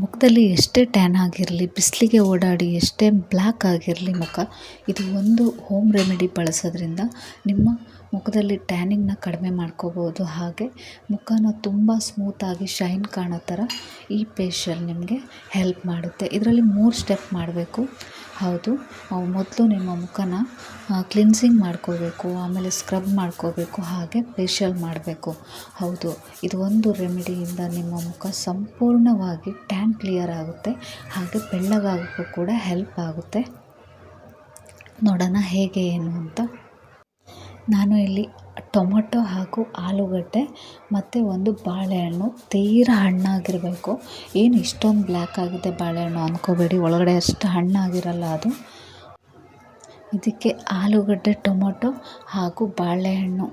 ಮುಖದಲ್ಲಿ ಎಷ್ಟೇ ಟ್ಯಾನ್ ಆಗಿರಲಿ, ಬಿಸಿಲಿಗೆ ಓಡಾಡಿ ಎಷ್ಟೇ ಬ್ಲ್ಯಾಕ್ ಆಗಿರಲಿ ಮುಖ, ಇದು ಒಂದು ಹೋಮ್ ರೆಮಿಡಿ ಬಳಸೋದ್ರಿಂದ ನಿಮ್ಮ ಮುಖದಲ್ಲಿ ಟ್ಯಾನಿಂಗ್ನ ಕಡಿಮೆ ಮಾಡ್ಕೋಬೋದು. ಹಾಗೆ ಮುಖನ ತುಂಬ ಸ್ಮೂತಾಗಿ ಶೈನ್ ಕಾಣೋ ಥರ ಈ ಫೇಶಿಯಲ್ ನಿಮಗೆ ಹೆಲ್ಪ್ ಮಾಡುತ್ತೆ. ಇದರಲ್ಲಿ ಮೂರು ಸ್ಟೆಪ್ ಮಾಡಬೇಕು. ಹೌದು. ಮೊದಲು ನಿಮ್ಮ ಮುಖನ ಕ್ಲಿನ್ಸಿಂಗ್ ಮಾಡ್ಕೋಬೇಕು, ಆಮೇಲೆ ಸ್ಕ್ರಬ್ ಮಾಡ್ಕೋಬೇಕು, ಹಾಗೆ ಫೇಶಿಯಲ್ ಮಾಡಬೇಕು. ಹೌದು. ಇದು ಒಂದು ರೆಮಿಡಿಯಿಂದ ನಿಮ್ಮ ಮುಖ ಸಂಪೂರ್ಣವಾಗಿ ಟ್ಯಾನ್ ಕ್ಲಿಯರ್ ಆಗುತ್ತೆ. ಹಾಗೆ ಬೆಳ್ಳಗಾಗೋಕ್ಕೂ ಕೂಡ ಹೆಲ್ಪ್ ಆಗುತ್ತೆ. ನೋಡೋಣ ಹೇಗೆ ಏನು ಅಂತ. ನಾನು ಇಲ್ಲಿ ಟೊಮೊಟೊ ಹಾಗೂ ಆಲೂಗಡ್ಡೆ ಮತ್ತು ಒಂದು ಬಾಳೆಹಣ್ಣು. ತೀರ ಹಣ್ಣಾಗಿರಬೇಕು. ಏನು ಇಷ್ಟೊಂದು ಬ್ಲ್ಯಾಕ್ ಆಗಿದೆ ಬಾಳೆಹಣ್ಣು ಅಂದ್ಕೋಬೇಡಿ ಒಳಗಡೆ ಅಷ್ಟು ಹಣ್ಣಾಗಿರಲ್ಲ ಅದು. ಇದಕ್ಕೆ ಆಲೂಗಡ್ಡೆ, ಟೊಮೊಟೊ ಹಾಗೂ ಬಾಳೆಹಣ್ಣು.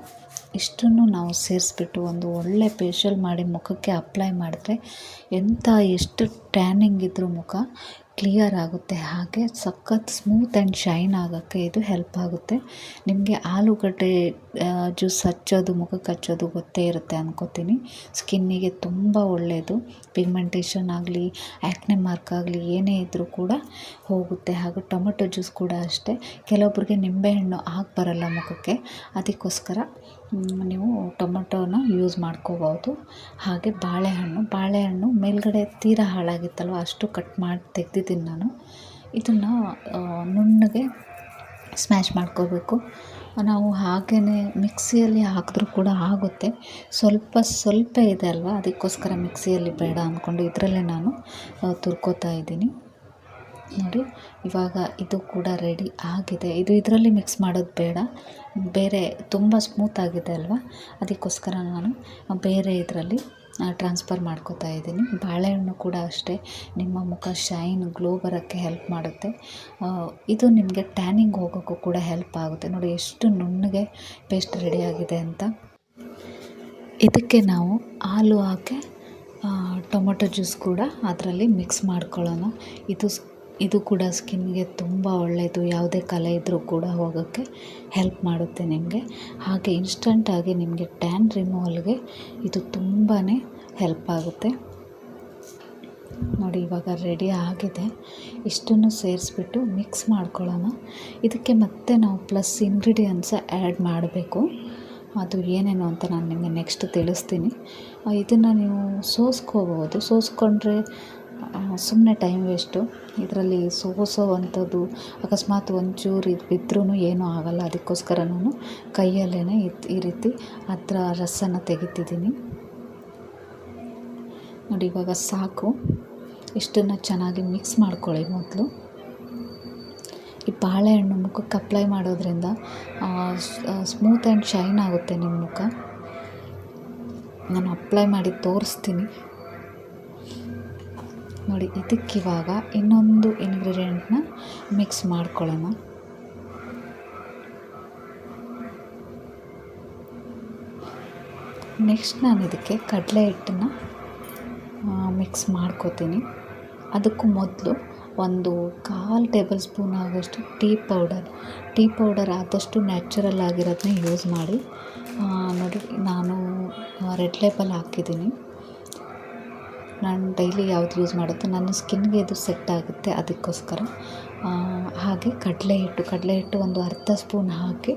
ಇಷ್ಟನ್ನು ನಾವು ಸೇರಿಸ್ಬಿಟ್ಟು ಒಂದು ಒಳ್ಳೆ ಫೇಶಿಯಲ್ ಮಾಡಿ ಮುಖಕ್ಕೆ ಅಪ್ಲೈ ಮಾಡಿದ್ರೆ ಎಂಥ ಎಷ್ಟು ಟ್ಯಾನಿಂಗ್ ಇದ್ದರೂ ಮುಖ ಕ್ಲಿಯರ್ ಆಗುತ್ತೆ, ಹಾಗೆ ಸಖತ್ ಸ್ಮೂತ್ ಆ್ಯಂಡ್ ಶೈನ್ ಆಗೋಕ್ಕೆ ಇದು ಹೆಲ್ಪ್ ಆಗುತ್ತೆ. ನಿಮಗೆ ಆಲೂಗಡ್ಡೆ ಜ್ಯೂಸ್ ಹಚ್ಚೋದು ಮುಖಕ್ಕೆ ಹಚ್ಚೋದು ಗೊತ್ತೇ ಇರುತ್ತೆ ಅಂದ್ಕೋತೀನಿ ಸ್ಕಿನ್ನಿಗೆ ತುಂಬ ಒಳ್ಳೆಯದು ಪಿಗ್ಮೆಂಟೇಷನ್ ಆಗಲಿ ಆ್ಯಕ್ನೆ ಮಾರ್ಕ್ ಆಗಲಿ, ಏನೇ ಇದ್ದರೂ ಕೂಡ ಹೋಗುತ್ತೆ. ಹಾಗೂ ಟೊಮೆಟೊ ಜ್ಯೂಸ್ ಕೂಡ ಅಷ್ಟೇ. ಕೆಲವೊಬ್ರಿಗೆ ನಿಂಬೆಹಣ್ಣು ಹಾಕಿ ಬರಲ್ಲ ಮುಖಕ್ಕೆ. ಅದಕ್ಕೋಸ್ಕರ ನೀವು ಟೊಮೊಟೋನ ಯೂಸ್ ಮಾಡ್ಕೋಬೋದು. ಹಾಗೆ ಬಾಳೆಹಣ್ಣು ಬಾಳೆಹಣ್ಣು ಮೇಲ್ಗಡೆ ತೀರ ಹಾಳಾಗಿತ್ತಲ್ವ? ಅಷ್ಟು ಕಟ್ ಮಾಡಿ ತೆಗ್ದಿದ್ದೀನಿ ನಾನು. ಇದನ್ನು ನುಣ್ಣಗೆ ಸ್ಮ್ಯಾಶ್ ಮಾಡ್ಕೋಬೇಕು. ನಾವು ಹಾಗೇ ಮಿಕ್ಸಿಯಲ್ಲಿ ಹಾಕಿದ್ರೂ ಕೂಡ ಆಗುತ್ತೆ. ಸ್ವಲ್ಪ ಸ್ವಲ್ಪ ಇದೆ ಅಲ್ವಾ? ಅದಕ್ಕೋಸ್ಕರ ಮಿಕ್ಸಿಯಲ್ಲಿ ಬೇಡ ಅಂದ್ಕೊಂಡು ಇದರಲ್ಲೇ ನಾನು ತುರ್ಕೋತಾ ಇದ್ದೀನಿ. ನೋಡಿ, ಇವಾಗ ಇದು ಕೂಡ ರೆಡಿ ಆಗಿದೆ. ಇದು ಇದರಲ್ಲಿ ಮಿಕ್ಸ್ ಮಾಡೋದು ಬೇಡ. ಬೇರೆ ತುಂಬ ಸ್ಮೂತ್ ಆಗಿದೆ ಅಲ್ವಾ? ಅದಕ್ಕೋಸ್ಕರ ನಾನು ಬೇರೆ ಇದರಲ್ಲಿ ಟ್ರಾನ್ಸ್ಫರ್ ಮಾಡ್ಕೋತಾ ಇದ್ದೀನಿ. ಬಾಳೆಹಣ್ಣು ಕೂಡ ಅಷ್ಟೇ. ನಿಮ್ಮ ಮುಖ ಶೈನ್ ಗ್ಲೋ ಬರೋಕ್ಕೆ ಹೆಲ್ಪ್ ಮಾಡುತ್ತೆ. ಇದು ನಿಮಗೆ ಟ್ಯಾನಿಂಗ್ ಹೋಗೋಕ್ಕೂ ಕೂಡ ಹೆಲ್ಪ್ ಆಗುತ್ತೆ. ನೋಡಿ, ಎಷ್ಟು ನುಣ್ಣಗೆ ಪೇಸ್ಟ್ ರೆಡಿಯಾಗಿದೆ ಅಂತ. ಇದಕ್ಕೆ ನಾವು ಹಾಲು ಹಾಕಿ ಟೊಮೊಟೊ ಜ್ಯೂಸ್ ಕೂಡ ಅದರಲ್ಲಿ ಮಿಕ್ಸ್ ಮಾಡ್ಕೊಳ್ಳೋಣ. ಇದು ಇದು ಕೂಡ ಸ್ಕಿನ್ಗೆ ತುಂಬ ಒಳ್ಳೆಯದು, ಯಾವುದೇ ಕಲೆ ಇದ್ದರೂ ಕೂಡ ಹೋಗೋಕ್ಕೆ ಹೆಲ್ಪ್ ಮಾಡುತ್ತೆ ನಿಮಗೆ. ಹಾಗೆ ಇನ್ಸ್ಟಂಟಾಗಿ ನಿಮಗೆ ಟ್ಯಾನ್ ರಿಮೂವಲ್ಗೆ ಇದು ತುಂಬಾ ಹೆಲ್ಪ್ ಆಗುತ್ತೆ. ನೋಡಿ, ಇವಾಗ ರೆಡಿ ಆಗಿದೆ. ಇಷ್ಟನ್ನು ಸೇರಿಸ್ಬಿಟ್ಟು ಮಿಕ್ಸ್ ಮಾಡ್ಕೊಳ್ಳೋಣ. ಇದಕ್ಕೆ ಮತ್ತೆ ನಾವು ಪ್ಲಸ್ ಇಂಗ್ರೀಡಿಯೆಂಟ್ಸ ಆ್ಯಡ್ ಮಾಡಬೇಕು. ಅದು ಏನೇನು ಅಂತ ನಾನು ನಿಮಗೆ ನೆಕ್ಸ್ಟ್ ತಿಳಿಸ್ತೀನಿ. ಇದನ್ನು ನೀವು ಸೋಸ್ಕೋಬೋದು. ಸೋಸ್ಕೊಂಡ್ರೆ ಸುಮ್ಮನೆ ಟೈಮ್ ವೇಸ್ಟು ಇದರಲ್ಲಿ ಸೋಸೋ ಅಂಥದ್ದು, ಅಕಸ್ಮಾತ್ ಒಂಚೂರು ಇದು ಬಿದ್ರೂ ಏನೂ ಆಗೋಲ್ಲ. ಅದಕ್ಕೋಸ್ಕರ ನಾನು ಕೈಯಲ್ಲೇ ಈ ರೀತಿ ಅದರ ರಸನ ತೆಗಿತಿದ್ದೀನಿ. ನೋಡಿ, ಇವಾಗ ಸಾಕು. ಇಷ್ಟನ್ನು ಚೆನ್ನಾಗಿ ಮಿಕ್ಸ್ ಮಾಡ್ಕೊಳ್ಳಿ ಮೊದಲು. ಈ ಬಾಳೆಹಣ್ಣು ಮುಖಕ್ಕೆ ಅಪ್ಲೈ ಮಾಡೋದ್ರಿಂದ ಸ್ಮೂತ್ ಆ್ಯಂಡ್ ಶೈನ್ ಆಗುತ್ತೆ ನಿಮ್ಮ ಮುಖ. ನಾನು ಅಪ್ಲೈ ಮಾಡಿ ತೋರಿಸ್ತೀನಿ. ನೋಡಿ, ಇದಕ್ಕಿವಾಗ ಇನ್ನೊಂದು ಇಂಗ್ರೀಡಿಯೆಂಟ್ನ ಮಿಕ್ಸ್ ಮಾಡ್ಕೊಳ್ಳೋಣ. ನೆಕ್ಸ್ಟ್ ನಾನು ಇದಕ್ಕೆ ಕಡಲೆ ಹಿಟ್ಟನ್ನ ಮಿಕ್ಸ್ ಮಾಡ್ಕೋತೀನಿ. ಅದಕ್ಕೂ ಮೊದಲು ಒಂದು ಕಾಲು ಟೇಬಲ್ ಸ್ಪೂನ್ ಆಗೋಷ್ಟು ಟೀ ಪೌಡರ್. ಟೀ ಪೌಡರ್ ಆದಷ್ಟು ನ್ಯಾಚುರಲ್ ಆಗಿರೋದನ್ನ ಯೂಸ್ ಮಾಡಿ. ನೋಡಿ, ನಾನು ರೆಡ್ ಲೇಬಲ್ ಹಾಕಿದ್ದೀನಿ. ನಾನು ಡೈಲಿ ಯಾವ್ದು ಯೂಸ್ ಮಾಡುತ್ತೋ ನನ್ನ ಸ್ಕಿನ್ಗೆ ಇದು ಸೆಟ್ ಆಗುತ್ತೆ ಅದಕ್ಕೋಸ್ಕರ. ಹಾಗೆ ಕಡಲೆ ಹಿಟ್ಟು ಕಡಲೆ ಹಿಟ್ಟು ಒಂದು ಅರ್ಧ ಸ್ಪೂನ್ ಹಾಕಿ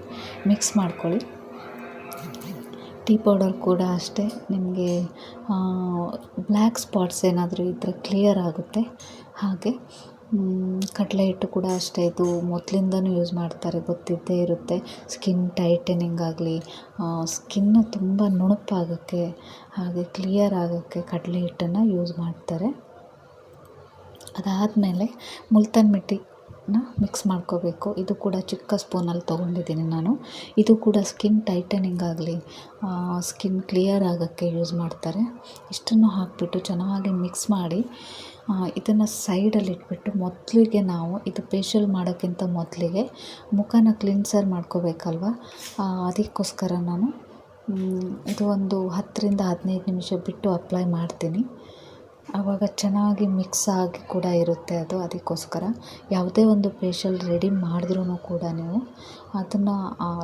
ಮಿಕ್ಸ್ ಮಾಡ್ಕೊಳ್ಳಿ. ಟೀ ಪೌಡರ್ ಕೂಡ ಅಷ್ಟೇ, ನಿಮಗೆ ಬ್ಲ್ಯಾಕ್ ಸ್ಪಾಟ್ಸ್ ಏನಾದರೂ ಇದ್ದರೆ ಕ್ಲಿಯರ್ ಆಗುತ್ತೆ. ಹಾಗೆ ಕಡಲೆ ಹಿಟ್ಟು ಕೂಡ ಅಷ್ಟೇ. ಇದು ಮೊದಲಿಂದನೂ ಯೂಸ್ ಮಾಡ್ತಾರೆ, ಗೊತ್ತಿದ್ದೇ ಇರುತ್ತೆ. ಸ್ಕಿನ್ ಟೈಟನಿಂಗ್ ಆಗಲಿ ಸ್ಕಿನ್ ತುಂಬ ನುಣುಪಾಗೋಕ್ಕೆ, ಹಾಗೆ ಕ್ಲಿಯರ್ ಆಗೋಕ್ಕೆ ಕಡಲೆ ಹಿಟ್ಟನ್ನು ಯೂಸ್ ಮಾಡ್ತಾರೆ. ಅದಾದಮೇಲೆ ಮುಲ್ತಾನ್ ಮಿಟ್ಟಿ. ನ ಮಿಕ್ಸ್ ಮಾಡ್ಕೋಬೇಕು. ಇದು ಕೂಡ ಚಿಕ್ಕ ಸ್ಪೂನಲ್ಲಿ ತೊಗೊಂಡಿದ್ದೀನಿ ನಾನು. ಇದು ಕೂಡ ಸ್ಕಿನ್ ಟೈಟನಿಂಗ್ ಆಗಲಿ ಸ್ಕಿನ್ ಕ್ಲಿಯರ್ ಆಗೋಕ್ಕೆ ಯೂಸ್ ಮಾಡ್ತಾರೆ. ಇಷ್ಟನ್ನು ಹಾಕಿಬಿಟ್ಟು ಚೆನ್ನಾಗಿ ಮಿಕ್ಸ್ ಮಾಡಿ ಇದನ್ನು ಸೈಡಲ್ಲಿ ಇಟ್ಬಿಟ್ಟು ಮೊದಲಿಗೆ ನಾವು ಇದು ಫೇಶಿಯಲ್ ಮಾಡೋಕ್ಕಿಂತ ಮೊದಲಿಗೆ ಮುಖನ ಕ್ಲಿನ್ಸರ್ ಮಾಡ್ಕೋಬೇಕಲ್ವ? ಅದಕ್ಕೋಸ್ಕರ ನಾನು ಇದು ಒಂದು ಹತ್ತರಿಂದ ಹದಿನೈದು ನಿಮಿಷ ಬಿಟ್ಟು ಅಪ್ಲೈ ಮಾಡ್ತೀನಿ. ಆವಾಗ ಚೆನ್ನಾಗಿ ಮಿಕ್ಸ್ ಆಗಿ ಕೂಡ ಇರುತ್ತೆ ಅದು. ಅದಕ್ಕೋಸ್ಕರ ಯಾವುದೇ ಒಂದು ಫೇಶಿಯಲ್ ರೆಡಿ ಮಾಡಿದ್ರೂ ಕೂಡ ನೀವು ಅದನ್ನು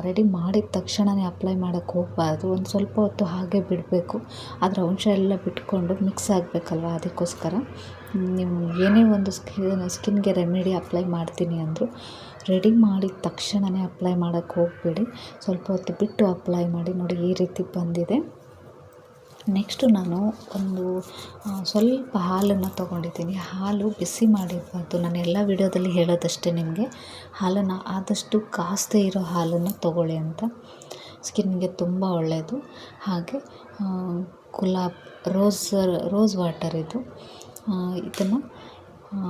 ರೆಡಿ ಮಾಡಿದ ತಕ್ಷಣವೇ ಅಪ್ಲೈ ಮಾಡೋಕ್ಕೆ ಹೋಗಬಾರ್ದು. ಒಂದು ಸ್ವಲ್ಪ ಹೊತ್ತು ಹಾಗೆ ಬಿಡಬೇಕು. ಅದರ ಅಂಶ ಎಲ್ಲ ಬಿಟ್ಕೊಂಡು ಮಿಕ್ಸ್ ಆಗಬೇಕಲ್ವ? ಅದಕ್ಕೋಸ್ಕರ ನೀವು ಏನೇ ಒಂದು ಸ್ಕಿನ್ ಸ್ಕಿನ್ಗೆ ರೆಮಿಡಿ ಅಪ್ಲೈ ಮಾಡ್ತೀನಿ ಅಂದರು ರೆಡಿ ಮಾಡಿದ ತಕ್ಷಣವೇ ಅಪ್ಲೈ ಮಾಡೋಕ್ಕೆ ಹೋಗಬೇಡಿ. ಸ್ವಲ್ಪ ಹೊತ್ತು ಬಿಟ್ಟು ಅಪ್ಲೈ ಮಾಡಿ ನೋಡಿ ಈ ರೀತಿ ಬಂದಿದೆ. ನೆಕ್ಸ್ಟು ನಾನು ಒಂದು ಸ್ವಲ್ಪ ಹಾಲನ್ನು ತೊಗೊಂಡಿದ್ದೀನಿ. ಹಾಲು ಬಿಸಿ ಮಾಡಿರಬಾರ್ದು ನಾನು ಎಲ್ಲ ವಿಡಿಯೋದಲ್ಲಿ ಹೇಳೋದಷ್ಟೇ ನಿಮಗೆ. ಹಾಲನ್ನು ಆದಷ್ಟು ಕಾಸದೇ ಇರೋ ಹಾಲನ್ನು ತೊಗೊಳ್ಳಿ ಅಂತ. ಸ್ಕಿನ್ಗೆ ತುಂಬ ಒಳ್ಳೆಯದು ಹಾಗೆ ಗುಲಾಬ್, ರೋಸ್ ರೋಸ್ ವಾಟರ್ ಇದು. ಇದನ್ನು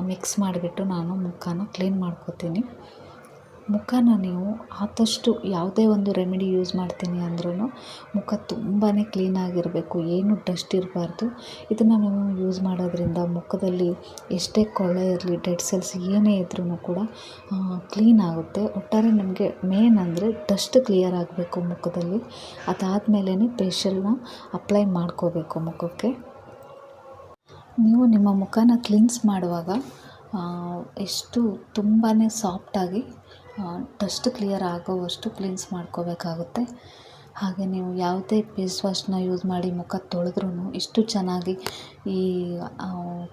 ಮಿಕ್ಸ್ ಮಾಡಿಬಿಟ್ಟು ನಾನು ಮುಖನ ಕ್ಲೀನ್ ಮಾಡ್ಕೋತೀನಿ. ಮುಖನ ನೀವು ಆದಷ್ಟು ಯಾವುದೇ ಒಂದು ರೆಮಿಡಿ ಯೂಸ್ ಮಾಡ್ತೀನಿ ಅಂದ್ರೂ ಮುಖ ತುಂಬಾ ಕ್ಲೀನಾಗಿರಬೇಕು ಏನು ಡಸ್ಟ್ ಇರಬಾರ್ದು. ಇದನ್ನು ನೀವು ಯೂಸ್ ಮಾಡೋದ್ರಿಂದ ಮುಖದಲ್ಲಿ ಎಷ್ಟೇ ಕೊಳೆ ಇರಲಿ ಡೆಡ್ ಸೆಲ್ಸ್ ಏನೇ ಇದ್ರೂ ಕೂಡ ಕ್ಲೀನ್ ಆಗುತ್ತೆ. ಒಟ್ಟಾರೆ ನಮಗೆ ಮೇನ್ ಅಂದರೆ ಡಸ್ಟ್ ಕ್ಲಿಯರ್ ಆಗಬೇಕು ಮುಖದಲ್ಲಿ. ಅದಾದಮೇಲೆ ಫೇಶಿಯಲ್ನ ಅಪ್ಲೈ ಮಾಡ್ಕೋಬೇಕು ಮುಖಕ್ಕೆ. ನೀವು ನಿಮ್ಮ ಮುಖನ ಕ್ಲೀನ್ಸ್ ಮಾಡುವಾಗ ಎಷ್ಟು ತುಂಬಾ ಸಾಫ್ಟಾಗಿ ಡಸ್ಟ್ ಕ್ಲಿಯರ್ ಆಗೋವಷ್ಟು ಕ್ಲೀನ್ಸ್ ಮಾಡ್ಕೋಬೇಕಾಗುತ್ತೆ. ಹಾಗೆ ನೀವು ಯಾವುದೇ ಫೇಸ್ ವಾಶ್ನ ಯೂಸ್ ಮಾಡಿ ಮುಖ ತೊಳೆದ್ರೂ ಇಷ್ಟು ಚೆನ್ನಾಗಿ ಈ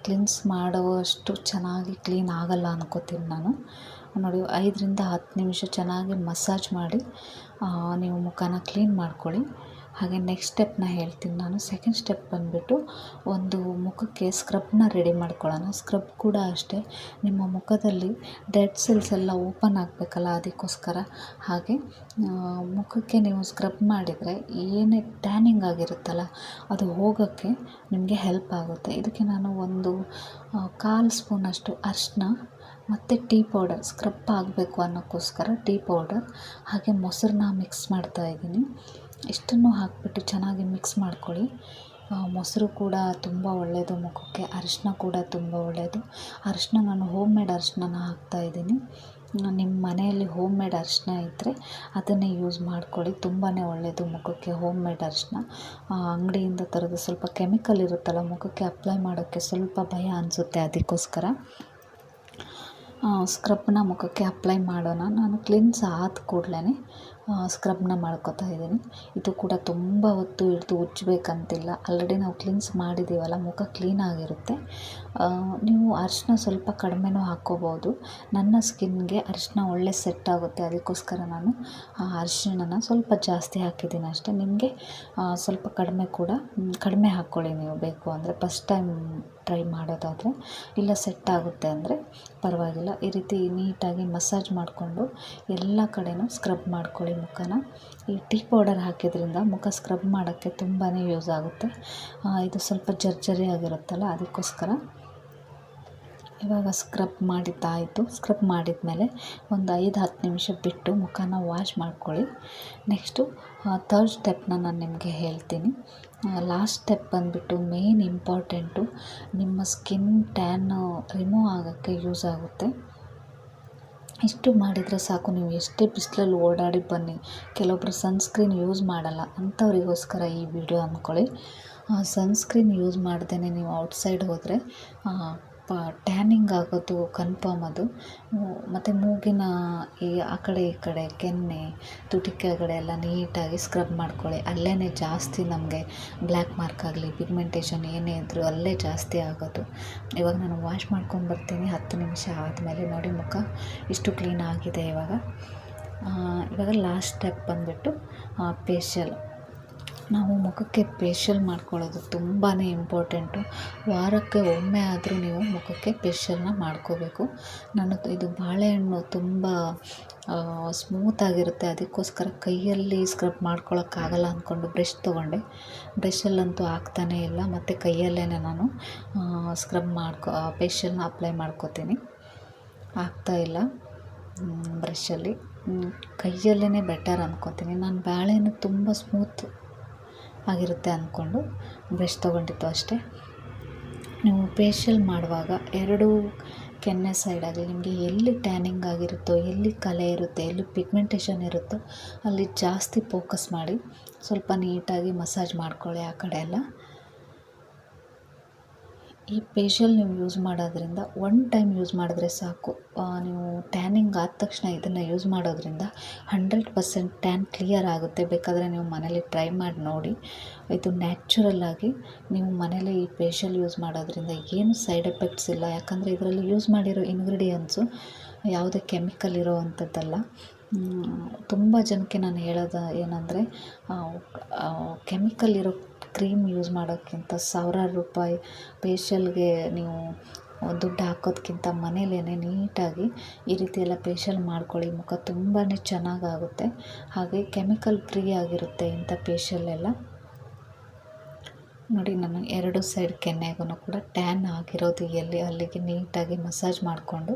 ಕ್ಲೀನ್ಸ್ ಮಾಡುವಷ್ಟು ಚೆನ್ನಾಗಿ ಕ್ಲೀನ್ ಆಗಲ್ಲ ಅನ್ಕೋತೀನಿ ನಾನು. ನೋಡಿ, ಐದರಿಂದ ಹತ್ತು ನಿಮಿಷ ಚೆನ್ನಾಗಿ ಮಸಾಜ್ ಮಾಡಿ ನೀವು ಮುಖನ ಕ್ಲೀನ್ ಮಾಡ್ಕೊಳ್ಳಿ. ಹಾಗೆ ನೆಕ್ಸ್ಟ್ ಸ್ಟೆಪ್ನ ಹೇಳ್ತೀನಿ ನಾನು. ಸೆಕೆಂಡ್ ಸ್ಟೆಪ್ ಬಂದುಬಿಟ್ಟು ಒಂದು ಮುಖಕ್ಕೆ ಸ್ಕ್ರಬ್ನ ರೆಡಿ ಮಾಡ್ಕೊಳ್ಳೋಣ. ಸ್ಕ್ರಬ್ ಕೂಡ ಅಷ್ಟೇ. ನಿಮ್ಮ ಮುಖದಲ್ಲಿ ಡೆಡ್ ಸೆಲ್ಸ್ ಎಲ್ಲ ಓಪನ್ ಆಗಬೇಕಲ್ಲ ಅದಕ್ಕೋಸ್ಕರ. ಹಾಗೆ ಮುಖಕ್ಕೆ ನೀವು ಸ್ಕ್ರಬ್ ಮಾಡಿದರೆ ಏನೇ ಟ್ಯಾನಿಂಗ್ ಆಗಿರುತ್ತಲ್ಲ, ಅದು ಹೋಗೋಕ್ಕೆ ನಿಮಗೆ ಹೆಲ್ಪ್ ಆಗುತ್ತೆ. ಇದಕ್ಕೆ ನಾನು ಒಂದು ಕಾಲು ಸ್ಪೂನಷ್ಟು ಅರಿಶಿನ ಮತ್ತು ಟೀ ಪೌಡರ್ ಸ್ಕ್ರಬ್ ಆಗಬೇಕು ಅನ್ನೋಕ್ಕೋಸ್ಕರ ಟೀ ಪೌಡರ್ ಹಾಗೆ ಮೊಸರನ್ನ ಮಿಕ್ಸ್ ಮಾಡ್ತಾಯಿದ್ದೀನಿ ಇಷ್ಟನ್ನು ಹಾಕಿಬಿಟ್ಟು ಚೆನ್ನಾಗಿ ಮಿಕ್ಸ್ ಮಾಡ್ಕೊಳ್ಳಿ. ಮೊಸರು ಕೂಡ ತುಂಬ ಒಳ್ಳೆಯದು ಮುಖಕ್ಕೆ ಅರಿಶಿನ ಕೂಡ ತುಂಬ ಒಳ್ಳೆಯದು ಅರಿಶಿನ ನಾನು ಹೋಮ್ ಮೇಡ್ ಅರಿಶಿನ ಹಾಕ್ತಾಯಿದ್ದೀನಿ ನಿಮ್ಮ ಮನೆಯಲ್ಲಿ ಹೋಮ್ ಮೇಡ್ ಅರಿಶಿನ ಇದ್ದರೆ ಅದನ್ನೇ ಯೂಸ್ ಮಾಡ್ಕೊಳ್ಳಿ. ತುಂಬಾ ಒಳ್ಳೆಯದು ಮುಖಕ್ಕೆ ಹೋಮ್ ಮೇಡ್ ಅರಿಶಿನ ಅಂಗಡಿಯಿಂದ ತರೋದು ಸ್ವಲ್ಪ ಕೆಮಿಕಲ್ ಇರುತ್ತಲ್ಲ, ಮುಖಕ್ಕೆ ಅಪ್ಲೈ ಮಾಡೋಕ್ಕೆ ಸ್ವಲ್ಪ ಭಯ ಅನಿಸುತ್ತೆ ಅದಕ್ಕೋಸ್ಕರ. ಸ್ಕ್ರಬ್ನ ಮುಖಕ್ಕೆ ಅಪ್ಲೈ ಮಾಡೋಣ. ನಾನು ಕ್ಲಿನ್ಸ್ ಆದ ಕೂಡಲೇ ಸ್ಕ್ರಬ್ನ ಮಾಡ್ಕೊತಾ ಇದ್ದೀನಿ. ಇದು ಕೂಡ ತುಂಬ ಹೊತ್ತು ಹಿಡಿದು ಉಜ್ಜಬೇಕಂತಿಲ್ಲ. ಆಲ್ರೆಡಿ ನಾವು ಕ್ಲಿನ್ಸ್ ಮಾಡಿದ್ದೀವಲ್ಲ ಮುಖ ಕ್ಲೀನಾಗಿರುತ್ತೆ ನೀವು ಅರಿಶಿನ ಸ್ವಲ್ಪ ಕಡಿಮೆನೂ ಹಾಕ್ಕೋಬೋದು ನನ್ನ ಸ್ಕಿನ್ಗೆ ಅರಿಶಿನ ಒಳ್ಳೆ ಸೆಟ್ ಆಗುತ್ತೆ. ಅದಕ್ಕೋಸ್ಕರ ನಾನು ಆ ಅರಿಶಿಣನ ಸ್ವಲ್ಪ ಜಾಸ್ತಿ ಹಾಕಿದ್ದೀನಿ ಅಷ್ಟೇ. ನಿಮಗೆ ಸ್ವಲ್ಪ ಕಡಿಮೆ ಕೂಡ ಕಡಿಮೆ ಹಾಕ್ಕೊಳ್ಳಿ ನೀವು ಬೇಕು ಅಂದರೆ. ಫಸ್ಟ್ ಟೈಮ್ ಟ್ರೈ ಮಾಡೋದಾದರೆ ಇಲ್ಲ ಸೆಟ್ ಆಗುತ್ತೆ ಅಂದರೆ ಪರವಾಗಿಲ್ಲ. ಈ ರೀತಿ ನೀಟಾಗಿ ಮಸಾಜ್ ಮಾಡಿಕೊಂಡು ಎಲ್ಲ ಕಡೆಯೂ ಸ್ಕ್ರಬ್ ಮಾಡ್ಕೊಳ್ಳಿ ಮುಖನ. ಈ ಟೀ ಪೌಡರ್ ಹಾಕಿದ್ರಿಂದ ಮುಖ ಸ್ಕ್ರಬ್ ಮಾಡೋಕ್ಕೆ ತುಂಬಾ ಯೂಸ್ ಆಗುತ್ತೆ. ಇದು ಸ್ವಲ್ಪ ಜರ್ಜರಿ ಆಗಿರುತ್ತಲ್ಲ ಅದಕ್ಕೋಸ್ಕರ ಇವಾಗ ಸ್ಕ್ರಬ್ ಮಾಡಿದ್ದಾಯಿತು. ಸ್ಕ್ರಬ್ ಮಾಡಿದ ಮೇಲೆ ಒಂದು ಐದು, ಹತ್ತು ನಿಮಿಷ ಬಿಟ್ಟು ಮುಖನ ವಾಶ್ ಮಾಡ್ಕೊಳ್ಳಿ. ನೆಕ್ಸ್ಟು ತರ್ಡ್ ಸ್ಟೆಪ್ನ ನಾನು ನಿಮಗೆ ಹೇಳ್ತೀನಿ. ಲಾಸ್ಟ್ ಸ್ಟೆಪ್ ಬಂದುಬಿಟ್ಟು ಮೇನ್ ಇಂಪಾರ್ಟೆಂಟು ನಿಮ್ಮ ಸ್ಕಿನ್ ಟ್ಯಾನ್ ರಿಮೂವ್ ಆಗೋಕ್ಕೆ ಯೂಸ್ ಆಗುತ್ತೆ. ಇಷ್ಟು ಮಾಡಿದರೆ ಸಾಕು. ನೀವು ಎಷ್ಟೇ ಬಿಸಿಲಲ್ಲಿ ಓಡಾಡಿ ಬನ್ನಿ. ಕೆಲವೊಬ್ಬರು ಸನ್ಸ್ಕ್ರೀನ್ ಯೂಸ್ ಮಾಡಲ್ಲ. ಅಂಥವರಿಗೋಸ್ಕರ ಈ ವಿಡಿಯೋ ಅಂದ್ಕೊಳ್ಳಿ. ಸನ್ಸ್ಕ್ರೀನ್ ಯೂಸ್ ಮಾಡ್ದೇ ನೀವು ಔಟ್ಸೈಡ್ ಹೋದರೆ ಪ ಟ್ಯಾನಿಂಗ್ ಆಗೋದು, ಕನ್ಫರ್ಮ್ ಅದು. ಮತ್ತು ಮೂಗಿನ ಈ ಆ ಕಡೆ, ಈ ಕಡೆ, ಕೆನ್ನೆ, ತುಟಿ ಕೆಳಗಡೆ ಎಲ್ಲ ನೀಟಾಗಿ ಸ್ಕ್ರಬ್ ಮಾಡ್ಕೊಳ್ಳಿ. ಅಲ್ಲೇ ಜಾಸ್ತಿ ನಮಗೆ ಬ್ಲ್ಯಾಕ್ ಮಾರ್ಕ್ ಆಗಲಿ ಪಿಗ್ಮೆಂಟೇಷನ್ ಏನೇ ಇದ್ದರೂ ಅಲ್ಲೇ ಜಾಸ್ತಿ ಆಗೋದು. ಇವಾಗ ನಾನು ವಾಶ್ ಮಾಡ್ಕೊಂಡು ಬರ್ತೀನಿ, ಹತ್ತು ನಿಮಿಷ ಆದಮೇಲೆ ನೋಡಿ ಮುಖ. ಇಷ್ಟು ಕ್ಲೀನ್ ಆಗಿದೆ ಇವಾಗ. ಇವಾಗ ಲಾಸ್ಟ್ ಸ್ಟೆಪ್ ಬಂದುಬಿಟ್ಟು ಫೇಶಿಯಲ್ ನಾವು ಮುಖಕ್ಕೆ ಪೇಶಲ್ ಮಾಡ್ಕೊಳ್ಳೋದು ತುಂಬಾ ಇಂಪಾರ್ಟೆಂಟು ವಾರಕ್ಕೆ ಒಮ್ಮೆ ಆದರೂ ನೀವು ಮುಖಕ್ಕೆ ಫೇಶಿಯಲ್ನ ಮಾಡ್ಕೋಬೇಕು. ನಾನು ಇದು ಬಾಳೆಹಣ್ಣು ತುಂಬ ಸ್ಮೂತಾಗಿರುತ್ತೆ ಅದಕ್ಕೋಸ್ಕರ ಕೈಯಲ್ಲಿ ಸ್ಕ್ರಬ್ ಮಾಡ್ಕೊಳ್ಳೋಕ್ಕಾಗಲ್ಲ ಅಂದ್ಕೊಂಡು ಬ್ರಷ್ ತೊಗೊಂಡೆ. ಬ್ರಷಲ್ಲಂತೂ ಆಗ್ತಾನೇ ಇಲ್ಲ. ಮತ್ತು ಕೈಯಲ್ಲೇ ನಾನು ಸ್ಕ್ರಬ್ ಮಾಡ್ಕೊ ಫೇಶಿಯಲ್ನ ಅಪ್ಲೈ ಮಾಡ್ಕೋತೀನಿ. ಇಲ್ಲ ಬ್ರಷಲ್ಲಿ ಕೈಯಲ್ಲೇ ಬೆಟರ್ ಅಂದ್ಕೋತೀನಿ ನಾನು ಬಾಳೆಹಣ್ಣು ತುಂಬ ಸ್ಮೂತ್ ಆಗಿರುತ್ತೆ ಅಂದ್ಕೊಂಡು ಬ್ರಷ್ ತೊಗೊಂಡಿದ್ದು ಅಷ್ಟೇ. ನೀವು ಫೇಶಿಯಲ್ ಮಾಡುವಾಗ ಎರಡೂ ಕೆನ್ನೆ ಸೈಡಾಗಲಿ ನಿಮಗೆ ಎಲ್ಲಿ ಟ್ಯಾನಿಂಗ್ ಆಗಿರುತ್ತೋ, ಎಲ್ಲಿ ಕಲೆ ಇರುತ್ತೆ, ಎಲ್ಲಿ ಪಿಗ್ಮೆಂಟೇಷನ್ ಇರುತ್ತೋ ಅಲ್ಲಿ ಜಾಸ್ತಿ ಫೋಕಸ್ ಮಾಡಿ ಸ್ವಲ್ಪ ನೀಟಾಗಿ ಮಸಾಜ್ ಮಾಡ್ಕೊಳ್ಳಿ ಆ ಕಡೆ ಎಲ್ಲ. ಈ ಫೇಶಿಯಲ್ ನೀವು ಯೂಸ್ ಮಾಡೋದ್ರಿಂದ ಒನ್ ಟೈಮ್ ಯೂಸ್ ಮಾಡಿದ್ರೆ ಸಾಕು. ನೀವು ಟ್ಯಾನಿಂಗ್ ಆದ ತಕ್ಷಣ ಇದನ್ನು ಯೂಸ್ ಮಾಡೋದ್ರಿಂದ ಹಂಡ್ರೆಡ್ ಪರ್ಸೆಂಟ್ ಟ್ಯಾನ್ ಕ್ಲಿಯರ್ ಆಗುತ್ತೆ. ಬೇಕಾದರೆ ನೀವು ಮನೇಲಿ ಟ್ರೈ ಮಾಡಿ ನೋಡಿ. ಇದು ನ್ಯಾಚುರಲ್ಲಾಗಿ ನೀವು ಮನೇಲಿ ಈ ಫೇಶಿಯಲ್ ಯೂಸ್ ಮಾಡೋದ್ರಿಂದ ಏನು ಸೈಡ್ ಎಫೆಕ್ಟ್ಸ್ ಇಲ್ಲ. ಯಾಕಂದರೆ ಇದರಲ್ಲಿ ಯೂಸ್ ಮಾಡಿರೋ ಇಂಗ್ರೀಡಿಯೆಂಟ್ಸು ಯಾವುದೇ ಕೆಮಿಕಲ್ ಇರೋ ಅಂಥದ್ದಲ್ಲ ತುಂಬ ಜನಕ್ಕೆ ನಾನು ಹೇಳೋದು ಏನಂದರೆ ಕೆಮಿಕಲ್ ಇರೋ ಕ್ರೀಮ್ ಯೂಸ್ ಮಾಡೋಕ್ಕಿಂತ ಸಾವಿರಾರು ರೂಪಾಯಿ ಫೇಶಿಯಲ್ಗೆ ನೀವು ದುಡ್ಡು ಹಾಕೋದ್ಕಿಂತ ಮನೇಲೇ ನೀಟಾಗಿ ಈ ರೀತಿ ಎಲ್ಲ ಫೇಶಿಯಲ್ ಮಾಡ್ಕೊಳ್ಳಿ, ಮುಖ ತುಂಬಾ ಚೆನ್ನಾಗಾಗುತ್ತೆ. ಹಾಗೆ ಕೆಮಿಕಲ್ ಫ್ರೀ ಆಗಿರುತ್ತೆ ಇಂಥ ಫೇಶಿಯಲ್ ಎಲ್ಲ ನೋಡಿ, ನಾನು ಎರಡು ಸೈಡ್ ಕೆನ್ನೆಗೂ ಕೂಡ ಟ್ಯಾನ್ ಆಗಿರೋದು ಎಲ್ಲಿ ಅಲ್ಲಿಗೆ ನೀಟಾಗಿ ಮಸಾಜ್ ಮಾಡಿಕೊಂಡು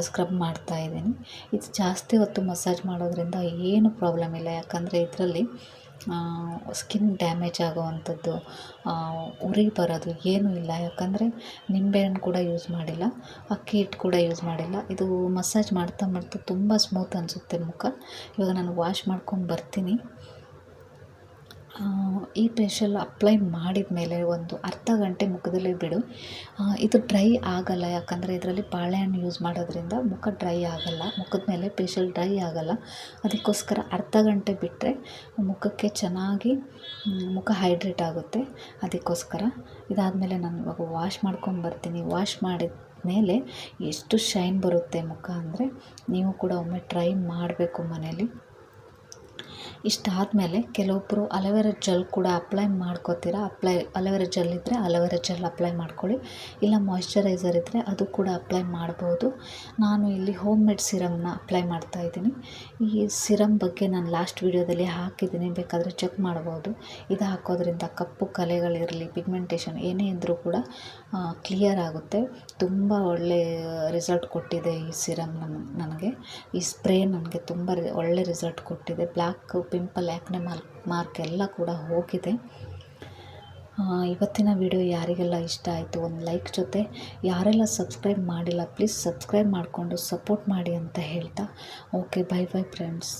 ಸ್ಕ್ರಬ್ ಮಾಡ್ತಾ ಇದ್ದೀನಿ. ಇದು ಜಾಸ್ತಿ ಹೊತ್ತು ಮಸಾಜ್ ಮಾಡೋದ್ರಿಂದ ಏನು ಪ್ರಾಬ್ಲಮ್ ಇಲ್ಲ. ಯಾಕಂದರೆ ಇದರಲ್ಲಿ ಸ್ಕಿನ್ ಡ್ಯಾಮೇಜ್ ಆಗೋವಂಥದ್ದು ಉರಿ ಬರೋದು ಏನೂ ಇಲ್ಲ. ಯಾಕಂದರೆ ನಿಂಬೆಹಣ್ಣು ಕೂಡ ಯೂಸ್ ಮಾಡಿಲ್ಲ. ಅಕ್ಕಿ ಹಿಟ್ಟು ಕೂಡ ಯೂಸ್ ಮಾಡಿಲ್ಲ. ಇದು ಮಸಾಜ್ ಮಾಡ್ತಾ ಮಾಡ್ತಾ ತುಂಬ ಸ್ಮೂತ್ ಅನಿಸುತ್ತೆ ಮುಖ. ಇವಾಗ ನಾನು ವಾಶ್ ಮಾಡ್ಕೊಂಡು ಬರ್ತೀನಿ. ಈ ಪೇಶಲ್ ಅಪ್ಲೈ ಮಾಡಿದ ಮೇಲೆ ಒಂದು ಅರ್ಧ ಗಂಟೆ ಮುಖದಲ್ಲಿ ಬಿಡು. ಇದು ಡ್ರೈ ಆಗಲ್ಲ, ಯಾಕಂದರೆ ಇದರಲ್ಲಿ ಬಾಳೆಹಣ್ಣು ಯೂಸ್ ಮಾಡೋದ್ರಿಂದ ಮುಖ ಡ್ರೈ ಆಗಲ್ಲ, ಮುಖದ ಮೇಲೆ ಪೇಶಲ್ ಡ್ರೈ ಆಗಲ್ಲ. ಅದಕ್ಕೋಸ್ಕರ ಅರ್ಧ ಗಂಟೆ ಬಿಟ್ಟರೆ ಮುಖಕ್ಕೆ ಚೆನ್ನಾಗಿ ಮುಖ ಹೈಡ್ರೇಟ್ ಆಗುತ್ತೆ. ಅದಕ್ಕೋಸ್ಕರ ಇದಾದಮೇಲೆ ನಾನು ಇವಾಗ ವಾಶ್ ಮಾಡ್ಕೊಂಡು ಬರ್ತೀನಿ. ವಾಶ್ ಮಾಡಿದ ಮೇಲೆ ಎಷ್ಟು ಶೈನ್ ಬರುತ್ತೆ ಮುಖ ಅಂದರೆ, ನೀವು ಕೂಡ ಒಮ್ಮೆ ಟ್ರೈ ಮಾಡಬೇಕು ಮನೇಲಿ. ಇಷ್ಟಾದಮೇಲೆ ಕೆಲವೊಬ್ಬರು ಅಲೋವೆರ ಜೆಲ್ ಕೂಡ ಅಪ್ಲೈ ಮಾಡ್ಕೋತೀರ, ಅಪ್ಲೈ ಅಲೋವೆರ ಜೆಲ್ ಇದ್ದರೆ ಅಲೋವೆರ ಜೆಲ್ ಅಪ್ಲೈ ಮಾಡ್ಕೊಳ್ಳಿ. ಇಲ್ಲ ಮಾಯಿಶ್ಚರೈಸರ್ ಇದ್ದರೆ ಅದು ಕೂಡ ಅಪ್ಲೈ ಮಾಡ್ಬೋದು. ನಾನು ಇಲ್ಲಿ ಹೋಮ್ ಮೇಡ್ ಸಿರಮ್ನ ಅಪ್ಲೈ ಮಾಡ್ತಾಯಿದ್ದೀನಿ ಈ ಸಿರಮ್ ಬಗ್ಗೆ ನಾನು ಲಾಸ್ಟ್ ವೀಡಿಯೋದಲ್ಲಿ ಹಾಕಿದ್ದೀನಿ. ಬೇಕಾದರೆ ಚೆಕ್ ಮಾಡ್ಬೋದು. ಇದು ಹಾಕೋದ್ರಿಂದ ಕಪ್ಪು ಕಲೆಗಳಿರಲಿ, ಪಿಗ್ಮೆಂಟೇಷನ್ ಏನೇ ಇದ್ದರೂ ಕೂಡ ಕ್ಲಿಯರ್ ಆಗುತ್ತೆ. ತುಂಬ ಒಳ್ಳೆ ರಿಸಲ್ಟ್ ಕೊಟ್ಟಿದೆ ಈ ಸಿರಮ್ ನನಗೆ. ಈ ಸ್ಪ್ರೇ ನನಗೆ ತುಂಬ ಒಳ್ಳೆ ರಿಸಲ್ಟ್ ಕೊಟ್ಟಿದೆ. Black pimple acne mark mark ಎಲ್ಲ ಕೂಡ ಹೋಗಿದೆ. ಇವತ್ತಿನ ವಿಡಿಯೋ ಯಾರಿಗೆಲ್ಲ ಇಷ್ಟ ಆಯಿತು ಒಂದು ಲೈಕ್ ಜೊತೆ. ಯಾರೆಲ್ಲ ಸಬ್ಸ್ಕ್ರೈಬ್ ಮಾಡಿಲ್ಲ ಪ್ಲೀಸ್ ಸಬ್ಸ್ಕ್ರೈಬ್ ಮಾಡಿಕೊಂಡು ಸಪೋರ್ಟ್ ಮಾಡಿ ಅಂತ ಹೇಳ್ತಾ. Okay bye bye friends